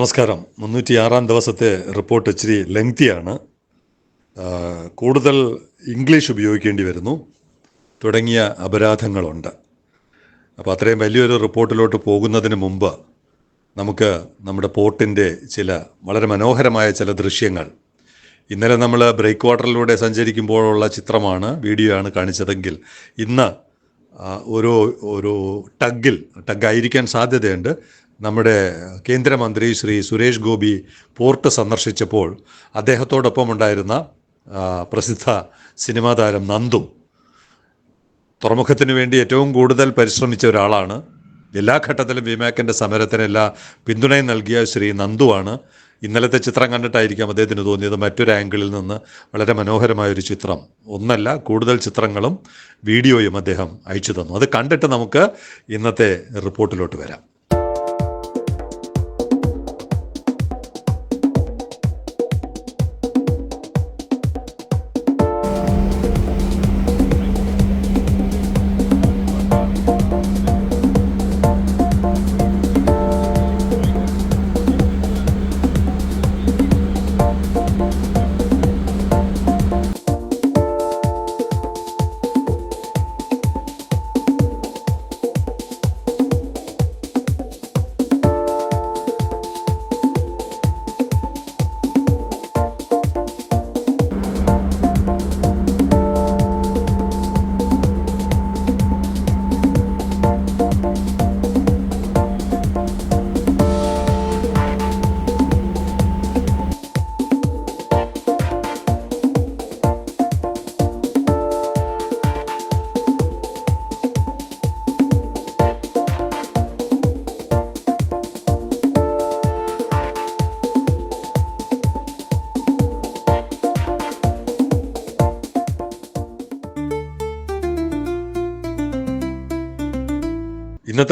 നമസ്കാരം. മുന്നൂറ്റി ആറാം ദിവസത്തെ റിപ്പോർട്ട് ഇച്ചിരി ലെങ്തിയാണ്. കൂടുതൽ ഇംഗ്ലീഷ് ഉപയോഗിക്കേണ്ടി വരുന്നു. തുടങ്ങിയ അപരാധങ്ങളുണ്ട്. അപ്പോൾ അത്രയും വലിയൊരു റിപ്പോർട്ടിലോട്ട് പോകുന്നതിന് മുമ്പ് നമുക്ക് നമ്മുടെ പോർട്ടിന്റെ ചില വളരെ മനോഹരമായ ചില ദൃശ്യങ്ങൾ. ഇന്നലെ നമ്മൾ ബ്രേക്ക് വാട്ടറിലൂടെ സഞ്ചരിക്കുമ്പോഴുള്ള ചിത്രമാണ് വീഡിയോ ആണ് കാണിച്ചതെങ്കിൽ ഇന്ന് ഒരു ഒരു ടഗിൽ ടഗ് ആയിരിക്കാൻ സാധ്യതയുണ്ട്. നമ്മുടെ കേന്ദ്രമന്ത്രി ശ്രീ സുരേഷ് ഗോപി പോർട്ട് സന്ദർശിച്ചപ്പോൾ അദ്ദേഹത്തോടൊപ്പം ഉണ്ടായിരുന്ന പ്രസിദ്ധ സിനിമാ താരം നന്ദു തുറമുഖത്തിന് വേണ്ടി ഏറ്റവും കൂടുതൽ പരിശ്രമിച്ച ഒരാളാണ്. എല്ലാ ഘട്ടത്തിലും വിമാക്കിന്റെ സമരത്തിന് എല്ലാ പിന്തുണയും നൽകിയ ശ്രീ നന്ദുവാണ്. ഇന്നലത്തെ ചിത്രം കണ്ടിട്ടായിരിക്കാം അദ്ദേഹത്തിന് തോന്നിയത് മറ്റൊരു ആംഗിളിൽ നിന്ന് വളരെ മനോഹരമായൊരു ചിത്രം. ഒന്നല്ല കൂടുതൽ ചിത്രങ്ങളും വീഡിയോയും അദ്ദേഹം അയച്ചു തന്നു. അത് കണ്ടിട്ട് നമുക്ക് ഇന്നത്തെ റിപ്പോർട്ടിലോട്ട് വരാം.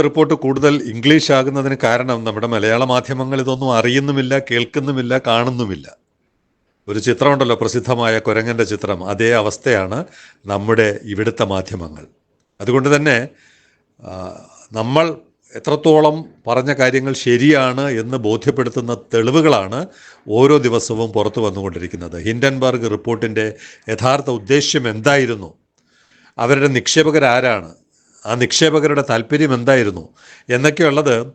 റിപ്പോർട്ട് കൂടുതൽ ഇംഗ്ലീഷ് ആകുന്നതിന് കാരണം നമ്മുടെ മലയാള മാധ്യമങ്ങൾ ഇതൊന്നും അറിയുന്നുമില്ല കേൾക്കുന്നുമില്ല കാണുന്നുമില്ല. ഒരു ചിത്രമുണ്ടല്ലോ പ്രസിദ്ധമായ കുരങ്ങന്റെ ചിത്രം. അതേ അവസ്ഥയാണ് നമ്മുടെ ഇവിടുത്തെ മാധ്യമങ്ങൾ. അതുകൊണ്ട് തന്നെ നമ്മൾ എത്രത്തോളം പറഞ്ഞ കാര്യങ്ങൾ ശരിയാണ് എന്ന് ബോധ്യപ്പെടുത്തുന്ന തെളിവുകളാണ് ഓരോ ദിവസവും പുറത്തു വന്നുകൊണ്ടിരിക്കുന്നത്. ഹിൻഡൻബർഗ് റിപ്പോർട്ടിന്റെ യഥാർത്ഥ ഉദ്ദേശ്യം എന്തായിരുന്നു? അവരുടെ നിക്ഷേപകരാരാണ്? ആ നിക്ഷേപകരുടെ താല്പര്യം എന്തായിരുന്നു? എന്നൊക്കെയുള്ളത്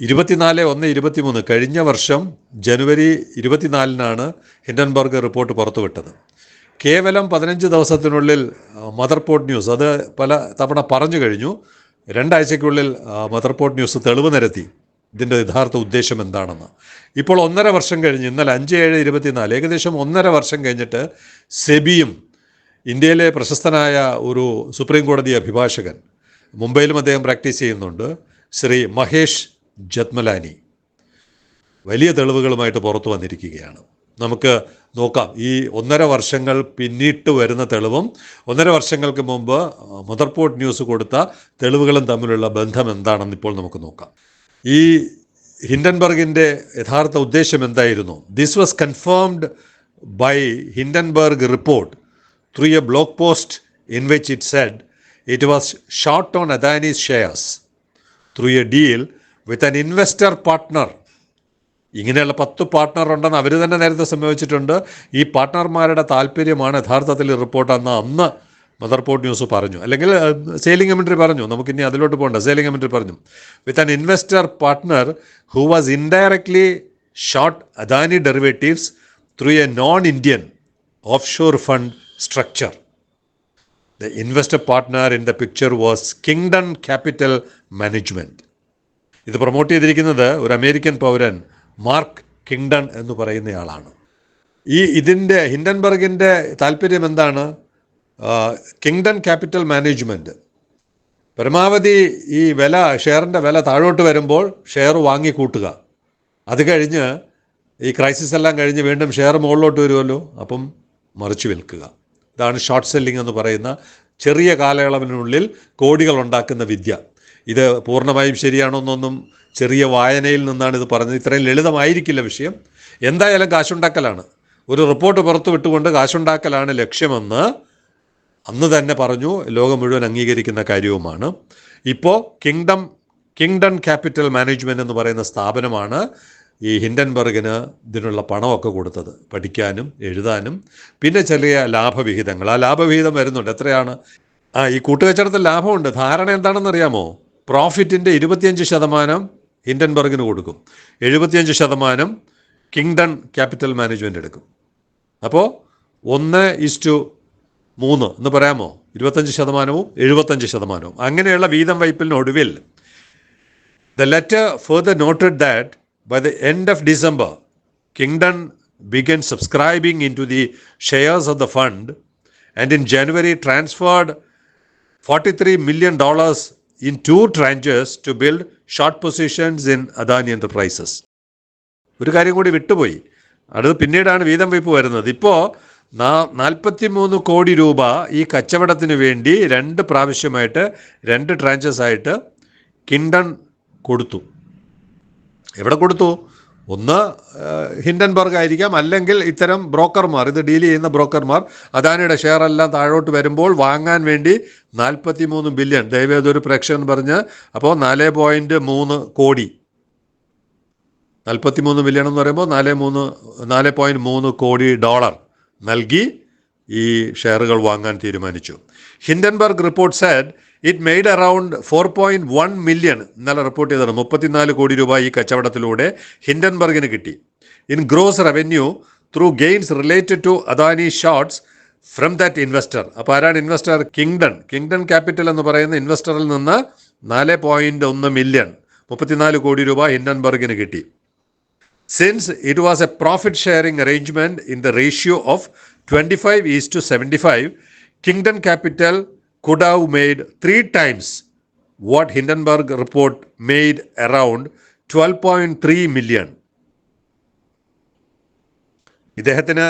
ഇരുപത്തിനാല് ഒന്ന് ഇരുപത്തിമൂന്ന് കഴിഞ്ഞ വർഷം ജനുവരി ഇരുപത്തിനാലിനാണ് ഹിൻഡൻബർഗ് റിപ്പോർട്ട് പുറത്തുവിട്ടത്. കേവലം പതിനഞ്ച് ദിവസത്തിനുള്ളിൽ മദർ പോർട്ട് ന്യൂസ് അത് പല തവണ പറഞ്ഞു കഴിഞ്ഞു. രണ്ടാഴ്ചയ്ക്കുള്ളിൽ മദർ പോർട്ട് ന്യൂസ് തെളിവ് നിരത്തി. ഇതിന്റെ യഥാർത്ഥ ഉദ്ദേശം എന്താണെന്ന്. ഇപ്പോൾ ഒന്നര വർഷം കഴിഞ്ഞ് ഇന്നലെ അഞ്ച് ഏഴ് ഇരുപത്തിനാല് ഏകദേശം ഒന്നര വർഷം കഴിഞ്ഞിട്ട് സെബിയും ഇന്ത്യയിലെ പ്രശസ്തനായ ഒരു സുപ്രീം കോടതി അഭിഭാഷകൻ. മുംബൈയിലും അദ്ദേഹം പ്രാക്ടീസ് ചെയ്യുന്നുണ്ട്. ശ്രീ മഹേഷ് ജത്മലാനി. വലിയ തെളിവുകളുമായിട്ട് പുറത്തു വന്നിരിക്കുകയാണ്. നമുക്ക് നോക്കാം. ഈ ഒന്നര വർഷങ്ങൾ പിന്നിട്ട് വരുന്ന തെളിവും ഒന്നര വർഷങ്ങൾക്ക് മുമ്പ് മദർപോർട്ട് ന്യൂസ് കൊടുത്ത തെളിവുകളും തമ്മിലുള്ള ബന്ധം എന്താണെന്ന് ഇപ്പോൾ നമുക്ക് നോക്കാം. ഈ ഹിൻഡൻബർഗിന്റെ യഥാർത്ഥ ഉദ്ദേശം എന്തായിരുന്നു? This was confirmed by Hindenburg report through a blog post in which it said it was short on Adani's shares through a deal with an investor partner. ഇങ്ങനെയുള്ള പത്ത് പാർട്ട്ണർ ഉണ്ടെന്ന് അവർ തന്നെ നേരത്തെ സംഭവിച്ചിട്ടുണ്ട്. ഈ പാർട്ട്ണർമാരുടെ താല്പര്യമാണ് യഥാർത്ഥത്തിൽ റിപ്പോർട്ട് അന്ന് അന്ന് മദർ പോർട്ട് ന്യൂസ് പറഞ്ഞു. അല്ലെങ്കിൽ സെയിലിംഗ് കമൻട്രി പറഞ്ഞു. നമുക്കിനി അതിലോട്ട് പോകണ്ട. സെയിലിംഗ് കമൻട്രി പറഞ്ഞു. With an investor partner who was indirectly short Adani derivatives through a non Indian off shore fund structure the investor partner in the picture was Kingdon capital management ഇത് promote ചെയ്തിരിക്കുന്നത് ഒരു American പൗരൻ mark Kingdon എന്ന് പറയുന്നയാളാണ്. ഈ ഇതിന്റെ ഹിൻഡൻബർഗിന്റെ താല്പര്യം എന്താണ്? Kingdon capital management പരമാവധി ഈ വില ഷെയറിന്റെ വില താഴോട്ട് വരുമ്പോൾ ഷെയർ വാങ്ങിക്കൂട്ടുക. അത് കഴിഞ്ഞ് ഈ ക്രൈസിസ് എല്ലാം കഴിഞ്ഞ് വീണ്ടും ഷെയർ മുകളിലോട്ട് വരുമല്ലോ അപ്പം മറിച്ച് വിൽക്കുക. ഇതാണ് ഷോർട്ട് സെല്ലിംഗ് എന്ന് പറയുന്ന ചെറിയ കാലയളവിനുള്ളിൽ കോടികൾ ഉണ്ടാക്കുന്ന വിദ്യ. ഇത് പൂർണമായും ശരിയാണോന്നൊന്നും ചെറിയ വായനയിൽ നിന്നാണ് ഇത് പറഞ്ഞത്. ഇത്രയും ലളിതമായിരിക്കില്ല വിഷയം. എന്തായാലും കാശുണ്ടാക്കലാണ്. ഒരു റിപ്പോർട്ട് പുറത്തു വിട്ടുകൊണ്ട് കാശുണ്ടാക്കലാണ് ലക്ഷ്യമെന്ന് അന്ന് തന്നെ പറഞ്ഞു. ലോകം മുഴുവൻ അംഗീകരിക്കുന്ന കാര്യവുമാണ്. ഇപ്പോൾ കിങ്ഡം കിങ്ഡൺ ക്യാപിറ്റൽ മാനേജ്മെന്റ് എന്ന് പറയുന്ന സ്ഥാപനമാണ് ഈ ഹിൻഡൻബർഗിന് ഇതിനുള്ള പണമൊക്കെ കൊടുത്തത്. പഠിക്കാനും എഴുതാനും പിന്നെ ചെറിയ ലാഭവിഹിതങ്ങൾ. ആ ലാഭവിഹിതം വരുന്നുണ്ട്. എത്രയാണ്? ആ ഈ കൂട്ടുകച്ചവടത്തിൽ ലാഭമുണ്ട്. ധാരണ എന്താണെന്ന് അറിയാമോ പ്രോഫിറ്റിന്റെ ഇരുപത്തിയഞ്ച് ശതമാനം ഹിൻഡൻബർഗിന് കൊടുക്കും. എഴുപത്തിയഞ്ച് ശതമാനം കിങ്ഡൺ ക്യാപിറ്റൽ മാനേജ്മെന്റ് എടുക്കും. അപ്പോൾ ഒന്ന് ഇസ്റ്റു മൂന്ന് എന്ന് പറയാമോ? ഇരുപത്തഞ്ച് ശതമാനവും എഴുപത്തഞ്ച് ശതമാനവും. അങ്ങനെയുള്ള വീതം വൈപ്പിലിനൊടുവിൽ the letter further noted that by the end of December, Kingdon began subscribing into the shares of the fund and in January transferred $43 million in two tranches to build short positions in Adani Enterprises. ഒരു കാര്യം കൂടി വിട്ടുപോയി അടുത്ത് പിന്നീടാണ് വീതം വയ്പ് വരുന്നത് ഇപ്പോൾ നാൽപ്പത്തി മൂന്ന് കോടി രൂപ ഈ കച്ചവടത്തിന് വേണ്ടി രണ്ട് പ്രാവശ്യമായിട്ട് രണ്ട് ട്രാൻച്ചസ് ആയിട്ട് കിണ്ടൺ കൊടുത്തു എവിടെ കൊടുത്തു? ഒന്ന് ഹിൻഡൻബർഗ് ആയിരിക്കാം. അല്ലെങ്കിൽ ഇത്തരം ബ്രോക്കർമാർ ഇത് ഡീൽ ചെയ്യുന്ന ബ്രോക്കർമാർ അദാനിയുടെ ഷെയർ എല്ലാം താഴോട്ട് വരുമ്പോൾ വാങ്ങാൻ വേണ്ടി നാൽപ്പത്തി മൂന്ന് ബില്യൺ ഒരു പ്രേക്ഷകൻ പറഞ്ഞ് അപ്പോൾ നാല് പോയിന്റ് മൂന്ന് കോടി. നാൽപ്പത്തി മൂന്ന് ബില്യൺ എന്ന് പറയുമ്പോൾ നാല് മൂന്ന് നാല് പോയിന്റ് മൂന്ന് കോടി ഡോളർ നൽകി ഈ ഷെയറുകൾ വാങ്ങാൻ തീരുമാനിച്ചു. Hindenburg report said it made around four point one million ഇന്നലെ റിപ്പോർട്ട് ചെയ്തതാണ് മുപ്പത്തിനാല് കോടി രൂപ ഈ കച്ചവടത്തിലൂടെ ഹിൻഡൻബർഗിന് കിട്ടി. In gross revenue through gains related to Adani shorts from that investor അപ്പോൾ ആരാണ് ഇൻവെസ്റ്റർ കിങ്ഡൺ കിങ്ഡൺ ക്യാപിറ്റൽ എന്ന് പറയുന്ന ഇൻവെസ്റ്ററിൽ നിന്ന് നാല് പോയിന്റ് ഒന്ന് മില്യൺ മുപ്പത്തിനാല് കോടി രൂപ ഹിൻഡൻബർഗിന് കിട്ടി. Since it was a profit sharing profit in the ratio of ratio of 25 is to 75, Kingdom Capital could have made three times what Hindenburg report made around 12.3 million. ഇദ്ദേഹത്തിന്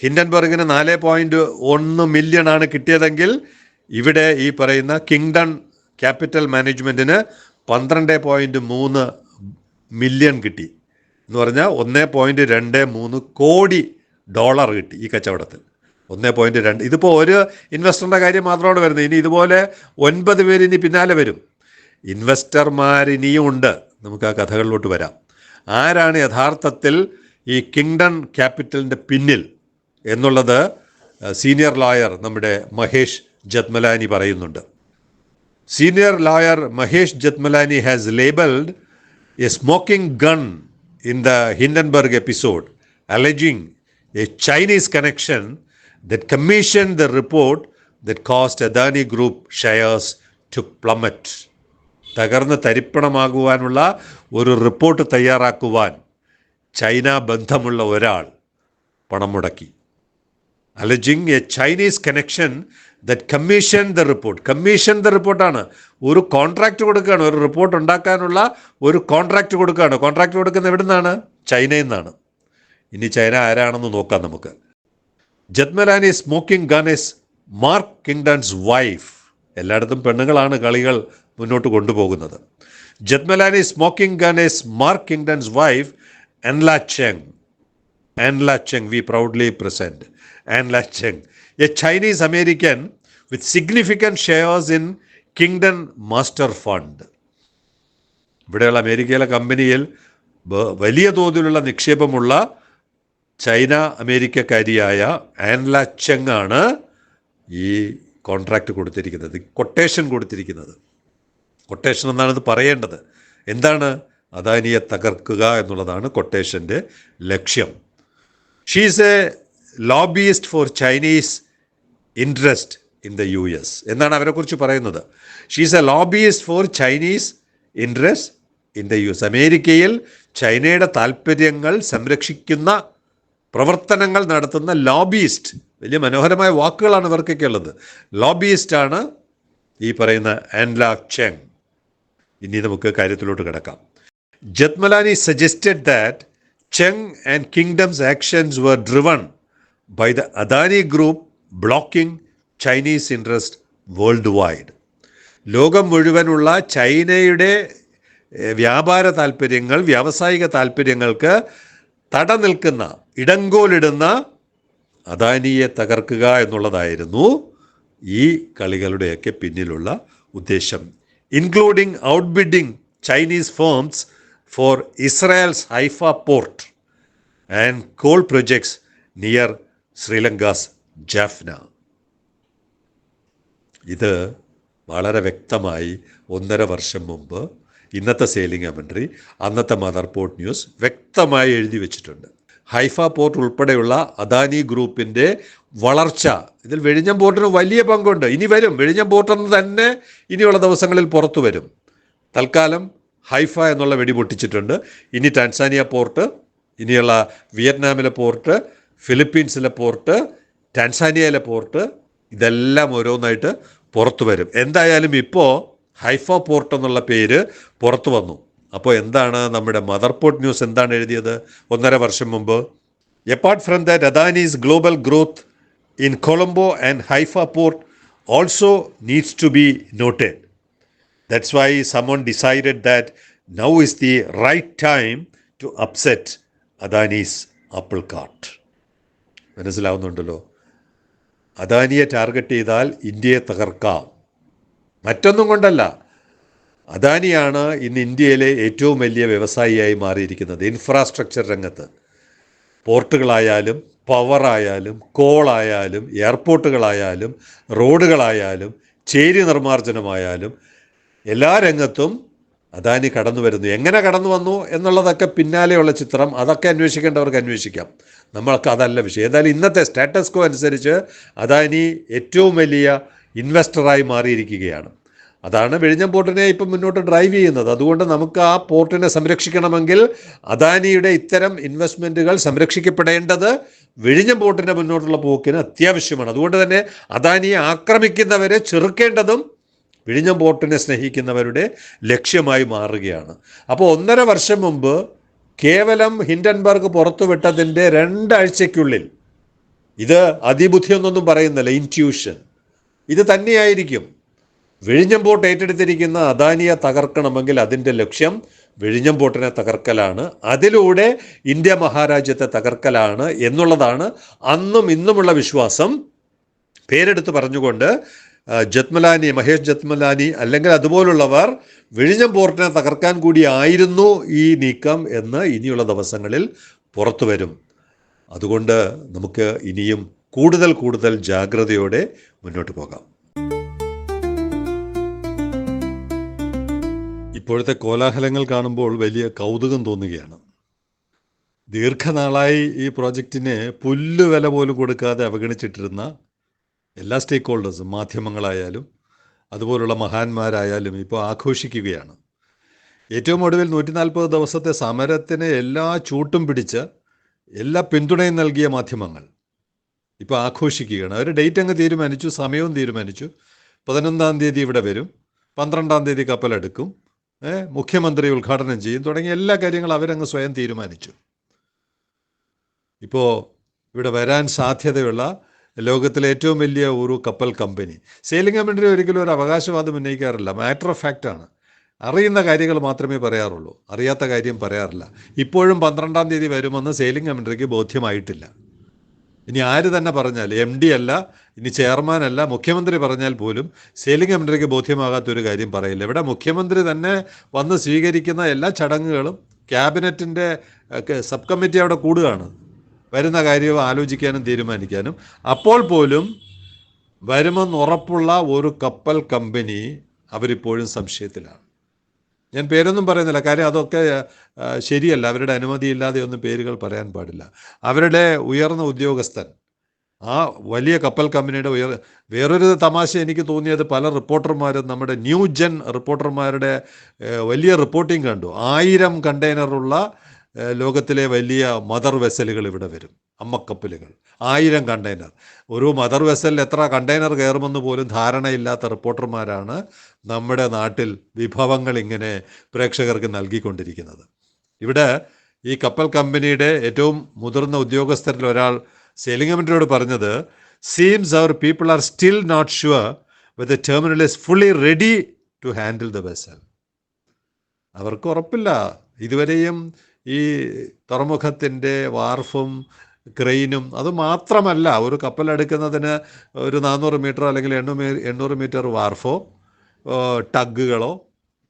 ഹിൻഡൻബർഗിന് നാല് പോയിന്റ് ഒന്ന് million ആണ് കിട്ടിയതെങ്കിൽ ഇവിടെ ഈ പറയുന്ന കിങ്ഡൺ ക്യാപിറ്റൽ മാനേജ്മെന്റിന് പന്ത്രണ്ട് point മൂന്ന് മില്യൺ കിട്ടി എന്ന് പറഞ്ഞാൽ ഒന്ന് പോയിന്റ് രണ്ട് മൂന്ന് കോടി ഡോളർ കിട്ടി ഈ കച്ചവടത്തിൽ ഒന്ന് പോയിന്റ് രണ്ട്. ഇതിപ്പോൾ ഒരു ഇൻവെസ്റ്ററിന്റെ കാര്യം മാത്രമാണ് വരുന്നത്. ഇനി ഇതുപോലെ ഒൻപത് പേര് ഇനി പിന്നാലെ വരും. ഇൻവെസ്റ്റർമാർ ഇനിയും ഉണ്ട്. നമുക്ക് ആ കഥകളിലോട്ട് വരാം. ആരാണ് യഥാർത്ഥത്തിൽ ഈ കിങ്ഡൺ ക്യാപിറ്റലിന്റെ പിന്നിൽ എന്നുള്ളത് സീനിയർ ലോയർ നമ്മുടെ മഹേഷ് ജത്മലാനി പറയുന്നുണ്ട്. Senior lawyer Mahesh Jethmalani has labelled a smoking gun in the Hindenburg episode alleging a Chinese connection that commissioned the report that caused Adani Group shares to plummet. തകർന്ന് തരിപ്പണമാകുവാനുള്ള ഒരു report തയ്യാറാക്കുവാൻ China ബന്ധമുള്ള ഒരാൾ പണം മുടക്കി. Alleging a Chinese connection that commission the report commission the റിപ്പോർട്ടാണ് ഒരു contract കൊടുക്കുകയാണ്. ഒരു റിപ്പോർട്ട് ഉണ്ടാക്കാനുള്ള ഒരു കോൺട്രാക്റ്റ് കൊടുക്കുകയാണ്. കോൺട്രാക്റ്റ് കൊടുക്കുന്ന എവിടെ നിന്നാണ് ചൈനയിൽ നിന്നാണ്. ഇനി ചൈന ആരാണെന്ന് നോക്കാം നമുക്ക്. Jethmalani smoking gun is Mark Kingdon's wife. എല്ലായിടത്തും പെണ്ണുങ്ങളാണ് കളികൾ മുന്നോട്ട് കൊണ്ടുപോകുന്നത്. Jethmalani smoking gun is Mark Kingdon's wife Anla Cheng. Anla Cheng we proudly present. Anla Cheng a Chinese American with significant shares in Kingdon master fund. ഇവിടെയുള്ള അമേരിക്കയിലെ കമ്പനിയിൽ വലിയ തോതിലുള്ള നിക്ഷേപമുള്ള ചൈന അമേരിക്കക്കാരിയായ ആൻല ചെങ് ആണ് ഈ കോൺട്രാക്റ്റ് കൊടുത്തിരിക്കുന്നത് കൊട്ടേഷൻ കൊടുത്തിരിക്കുന്നത്. കൊട്ടേഷൻ എന്നാണ് ഇത് പറയേണ്ടത്. എന്താണ് അദാനിയെ തകർക്കുക എന്നുള്ളതാണ് കൊട്ടേഷന്റെ ലക്ഷ്യം. She's a lobbyist for Chinese interest in the U S എന്നാണ് അവരെക്കുറിച്ച് പറയുന്നത്. She's a lobbyist for Chinese interest in the U S അമേരിക്കയിൽ ചൈനയുടെ താല്പര്യങ്ങൾ സംരക്ഷിക്കുന്ന പ്രവർത്തനങ്ങൾ നടത്തുന്ന ലോബിയിസ്റ്റ് വലിയ മനോഹരമായ വാക്കുകളാണ് ഇവർക്കൊക്കെ ഉള്ളത്. ലോബിയിസ്റ്റാണ് ഈ പറയുന്ന ആൻലാ ചെങ്. ഇനി നമുക്ക് കാര്യത്തിലോട്ട് കിടക്കാം. Jethmalani suggested that Cheng and Kingdon's actions were driven by the Adani group blocking Chinese interest worldwide ലോകം മുഴുവനുള്ള ചൈനയുടെ വ്യാപാര താല്പര്യങ്ങൾ വ്യാവസായിക താല്പര്യങ്ങൾക്ക് തട നിൽക്കുന്ന ഇടങ്കോലിടുന്ന അദാനിയെ തകർക്കുക എന്നുള്ളതായിരുന്നു ഈ കളികളുടെയൊക്കെ പിന്നിലുള്ള ഉദ്ദേശം including outbidding Chinese firms for Israel's Haifa port and coal projects near Sri Lanka's Jaffna. ഇത് വളരെ വ്യക്തമായി ഒന്നര വർഷം മുമ്പ് ഇന്നത്തെ സെയിലിംഗ് കമൻട്രി അന്നത്തെ മദർ പോർട്ട് ന്യൂസ് വ്യക്തമായി എഴുതി വെച്ചിട്ടുണ്ട്. ഹൈഫ പോർട്ട് ഉൾപ്പെടെയുള്ള അദാനി ഗ്രൂപ്പിന്റെ വളർച്ച ഇതിൽ വെഴിഞ്ഞം പോർട്ടിന് വലിയ പങ്കുണ്ട്. ഇനി വരും വെഴിഞ്ഞം പോർട്ടെന്ന് തന്നെ ഇനിയുള്ള ദിവസങ്ങളിൽ പുറത്തു വരും. തൽക്കാലം ഹൈഫ എന്നുള്ള വെടി പൊട്ടിച്ചിട്ടുണ്ട്. ഇനി ടാൻസാനിയ പോർട്ട് ഇനിയുള്ള വിയറ്റ്നാമിലെ പോർട്ട് ഫിലിപ്പീൻസിലെ പോർട്ട് ടാൻസാനിയയിലെ പോർട്ട് ഇതെല്ലാം ഓരോന്നായിട്ട് പുറത്തു വരും. എന്തായാലും ഇപ്പോൾ ഹൈഫ പോർട്ട് എന്നുള്ള പേര് പുറത്തു വന്നു. അപ്പോൾ എന്താണ് നമ്മുടെ മദർ പോർട്ട് ന്യൂസ് എന്താണ് എഴുതിയത്? ഒന്നര വർഷം മുമ്പ്. Apart from the Adani's global growth in Colombo and Haifa port also needs to be noted That's why someone decided that now is the right time to upset Adani's apple cart മനസ്സിലാവുന്നുണ്ടല്ലോ? അദാനിയെ target ചെയ്താൽ ഇന്ത്യയെ തകർക്കാം. മറ്റൊന്നും കൊണ്ടല്ല. അദാനിയാണ് ഇന്ന് ഇന്ത്യയിലെ ഏറ്റവും വലിയ വ്യവസായിയായി മാറിയിരിക്കുന്നത്. ഇൻഫ്രാസ്ട്രക്ചർ രംഗത്ത്. പോർട്ടുകളായാലും പവറായാലും കോളായാലും എയർപോർട്ടുകളായാലും റോഡുകളായാലും ചേരി നിർമ്മാർജനമായാലും എല്ലാ രംഗത്തും അദാനി കടന്നു വരുന്നു. എങ്ങനെ കടന്നു വന്നു എന്നുള്ളതൊക്കെ പിന്നാലെയുള്ള ചിത്രം. അതൊക്കെ അന്വേഷിക്കേണ്ടവർക്ക് അന്വേഷിക്കാം. നമ്മൾക്ക് അതല്ല വിഷയം. ഏതായാലും ഇന്നത്തെ സ്റ്റാറ്റസ് കോ അനുസരിച്ച് അദാനി ഏറ്റവും വലിയ ഇൻവെസ്റ്ററായി മാറിയിരിക്കുകയാണ്. അതാണ് വെഴിഞ്ഞം പോർട്ടിനെ ഇപ്പം മുന്നോട്ട് ഡ്രൈവ് ചെയ്യുന്നത്. അതുകൊണ്ട് നമുക്ക് ആ പോർട്ടിനെ സംരക്ഷിക്കണമെങ്കിൽ അദാനിയുടെ ഇത്തരം ഇൻവെസ്റ്റ്മെന്റുകൾ സംരക്ഷിക്കപ്പെടേണ്ടത് വെഴിഞ്ഞം പോർട്ടിന്റെ മുന്നോട്ടുള്ള പോക്കിന് അത്യാവശ്യമാണ്. അതുകൊണ്ട് തന്നെ അദാനിയെ ആക്രമിക്കുന്നവരെ ചെറുക്കേണ്ടതും വിഴിഞ്ഞം പോർട്ടിനെ സ്നേഹിക്കുന്നവരുടെ ലക്ഷ്യമായി മാറുകയാണ്. അപ്പോൾ ഒന്നര വർഷം മുമ്പ് കേവലം ഹിൻഡൻബർഗ് പുറത്തുവിട്ടതിന്റെ രണ്ടാഴ്ചയ്ക്കുള്ളിൽ ഇത് അതിബുദ്ധി എന്നൊന്നും പറയുന്നില്ല ഇന്റ്യൂഷൻ ഇത് തന്നെയായിരിക്കും. വിഴിഞ്ഞമ്പോട്ട് ഏറ്റെടുത്തിരിക്കുന്ന അദാനിയെ തകർക്കണമെങ്കിൽ അതിന്റെ ലക്ഷ്യം വിഴിഞ്ഞമ്പോട്ടിനെ തകർക്കലാണ്. അതിലൂടെ ഇന്ത്യ മഹാരാജ്യത്തെ തകർക്കലാണ് എന്നുള്ളതാണ് അന്നും ഇന്നുമുള്ള വിശ്വാസം. പേരെടുത്ത് പറഞ്ഞുകൊണ്ട് ജത്മലാനി മഹേഷ് ജത്മലാനി അല്ലെങ്കിൽ അതുപോലുള്ളവർ വിഴിഞ്ഞം പോർട്ടിനെ തകർക്കാൻ കൂടി ആയിരുന്നു ഈ നീക്കം എന്ന് ഇനിയുള്ള ദിവസങ്ങളിൽ പുറത്തു വരും അതുകൊണ്ട് നമുക്ക് ഇനിയും കൂടുതൽ കൂടുതൽ ജാഗ്രതയോടെ മുന്നോട്ട് പോകാം. ഇപ്പോഴത്തെ കോലാഹലങ്ങൾ കാണുമ്പോൾ വലിയ കൗതുകം തോന്നുകയാണ്. ദീർഘനാളായി ഈ പ്രോജക്റ്റിനെ പുല്ല് വില പോലും കൊടുക്കാതെ അവഗണിച്ചിട്ടിരുന്ന എല്ലാ സ്റ്റേക്ക് ഹോൾഡേഴ്സും മാധ്യമങ്ങളായാലും അതുപോലുള്ള മഹാന്മാരായാലും ഇപ്പോൾ ആഘോഷിക്കുകയാണ്. ഏറ്റവും ഒടുവിൽ നൂറ്റി നാൽപ്പത് ദിവസത്തെ സമരത്തിന് എല്ലാ ചൂട്ടും പിടിച്ച് എല്ലാ പിന്തുണയും നൽകിയ മാധ്യമങ്ങൾ. ഇപ്പോൾ ആഘോഷിക്കുകയാണ്. അവർ ഡേറ്റ് അങ്ങ് തീരുമാനിച്ചു സമയവും തീരുമാനിച്ചു. പതിനൊന്നാം തീയതി ഇവിടെ വരും. പന്ത്രണ്ടാം തീയതി കപ്പലെടുക്കും മുഖ്യമന്ത്രി ഉദ്ഘാടനം ചെയ്യും. തുടങ്ങിയ എല്ലാ കാര്യങ്ങളും അവരങ്ങ് സ്വയം തീരുമാനിച്ചു. ഇപ്പോൾ ഇവിടെ വരാൻ സാധ്യതയുള്ള ലോകത്തിലെ ഏറ്റവും വലിയ ഒരു കപ്പൽ കമ്പനി. സെയിലിംഗ് കമ്പനി ഒരിക്കലും ഒരു അവകാശവാദം ഉന്നയിക്കാറില്ല. മാറ്റർ ഓഫ് ഫാക്റ്റ് ആണ്. അറിയുന്ന കാര്യങ്ങൾ മാത്രമേ പറയാറുള്ളൂ. അറിയാത്ത കാര്യം പറയാറില്ല. ഇപ്പോഴും പന്ത്രണ്ടാം തീയതി വരുമെന്ന് സെയിലിംഗ് കമ്പനിക്ക് ബോധ്യമായിട്ടില്ല. ഇനി ആര് തന്നെ പറഞ്ഞാൽ എം ഡി അല്ല ഇനി ചെയർമാൻ അല്ല മുഖ്യമന്ത്രി പറഞ്ഞാൽ പോലും സെയിലിംഗ് കമ്പനിക്ക് ബോധ്യമാകാത്ത ഒരു കാര്യം പറയില്ല. ഇവിടെ മുഖ്യമന്ത്രി തന്നെ വന്ന് സ്വീകരിക്കുന്ന എല്ലാ ചടങ്ങുകളും ക്യാബിനറ്റിന്റെ സബ് കമ്മിറ്റി അവിടെ കൂടുകയാണ്. വരുന്ന കാര്യവും ആലോചിക്കാനും തീരുമാനിക്കാനും. അപ്പോൾ പോലും വരുമെന്നുറപ്പുള്ള ഒരു കപ്പൽ കമ്പനി അവരിപ്പോഴും സംശയത്തിലാണ്. ഞാൻ പേരൊന്നും പറയുന്നില്ല. കാര്യം അതൊക്കെ ശരിയല്ല. അവരുടെ അനുമതിയില്ലാതെ ഒന്നും പേരുകൾ പറയാൻ പാടില്ല. അവരുടെ ഉയർന്ന ഉദ്യോഗസ്ഥൻ ആ വലിയ കപ്പൽ കമ്പനിയുടെ ഉയർ വേറൊരു തമാശ എനിക്ക് തോന്നിയത് പല റിപ്പോർട്ടർമാരും നമ്മുടെ ന്യൂ ജെൻ റിപ്പോർട്ടർമാരുടെ വലിയ റിപ്പോർട്ടിംഗ് കണ്ടു. ആയിരം കണ്ടെയ്നറുള്ള ലോകത്തിലെ വലിയ മദർ വെസലുകൾ ഇവിടെ വരും. അമ്മക്കപ്പലുകൾ. ആയിരം കണ്ടെയ്നർ. ഒരു മദർ വെസലിൽ എത്ര കണ്ടെയ്നർ കയറുമെന്ന് പോലും ധാരണയില്ലാത്ത റിപ്പോർട്ടർമാരാണ് നമ്മുടെ നാട്ടിൽ വിഭവങ്ങൾ ഇങ്ങനെ പ്രേക്ഷകർക്ക് നൽകിക്കൊണ്ടിരിക്കുന്നത്. ഇവിടെ ഈ കപ്പൽ കമ്പനിയുടെ ഏറ്റവും മുതിർന്ന ഉദ്യോഗസ്ഥരിൽ ഒരാൾ സെയിലിംഗ് കമ്മിറ്റിയോട് പറഞ്ഞത് seems our people are still not sure with the terminal is fully ready to handle the vessel അവർക്ക് ഉറപ്പില്ല. ഇതുവരെയും ഈ തുറമുഖത്തിന്റെ വാർഫും ക്രെയിനും അത് മാത്രമല്ല ഒരു കപ്പലെടുക്കുന്നതിന് ഒരു നാനൂറ് മീറ്റർ അല്ലെങ്കിൽ എണ്ണൂറ് എണ്ണൂറ് മീറ്റർ വാർഫോ ടഗുകളോ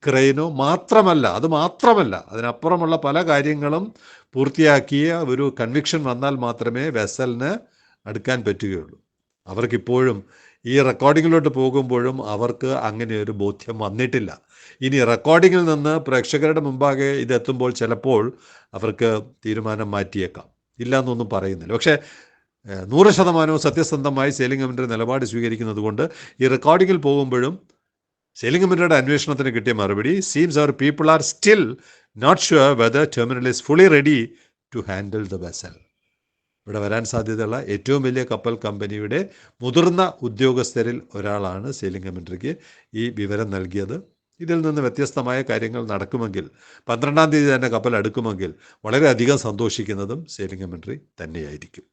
ക്രെയിനോ മാത്രമല്ല അത് മാത്രമല്ല അതിനപ്പുറമുള്ള പല കാര്യങ്ങളും പൂർത്തിയാക്കിയ ഒരു കൺവിക്ഷൻ വന്നാൽ മാത്രമേ വെസലിന് അടുക്കാൻ പറ്റുകയുള്ളൂ. അവർക്കിപ്പോഴും ഈ റെക്കോർഡിങ്ങിലോട്ട് പോകുമ്പോഴും അവർക്ക് അങ്ങനെ ഒരു ബോധ്യം വന്നിട്ടില്ല. ഇനി റെക്കോർഡിങ്ങിൽ നിന്ന് പ്രേക്ഷകരുടെ മുമ്പാകെ ഇതെത്തുമ്പോൾ ചിലപ്പോൾ അവർക്ക് തീരുമാനം മാറ്റിയേക്കാം. ഇല്ല എന്നൊന്നും പറയുന്നില്ല. പക്ഷേ നൂറ് ശതമാനവും സത്യസന്ധമായി കമ്മിറ്റിയുടെ നിലപാട് സ്വീകരിക്കുന്നത് കൊണ്ട് ഈ റെക്കോർഡിങ്ങിൽ പോകുമ്പോഴും കമ്മിറ്റിയുടെ അന്വേഷണത്തിന് കിട്ടിയ മറുപടി seems our people are still not sure whether terminal is fully ready to handle the vessel ഇവിടെ വരാൻ സാധ്യതയുള്ള ഏറ്റവും വലിയ കപ്പൽ കമ്പനിയുടെ മുതിർന്ന ഉദ്യോഗസ്ഥരിൽ ഒരാളാണ് സെയിലിംഗ് കമ്മിറ്റിക്ക് ഈ വിവരം നൽകിയത്. ഇതിൽ നിന്ന് വ്യത്യസ്തമായ കാര്യങ്ങൾ നടക്കുമെങ്കിൽ പന്ത്രണ്ടാം തീയതി തന്നെ കപ്പൽ അടുക്കുമെങ്കിൽ വളരെയധികം സന്തോഷിക്കുന്നതും സെയിലിംഗ് കമൻട്രി തന്നെയായിരിക്കും.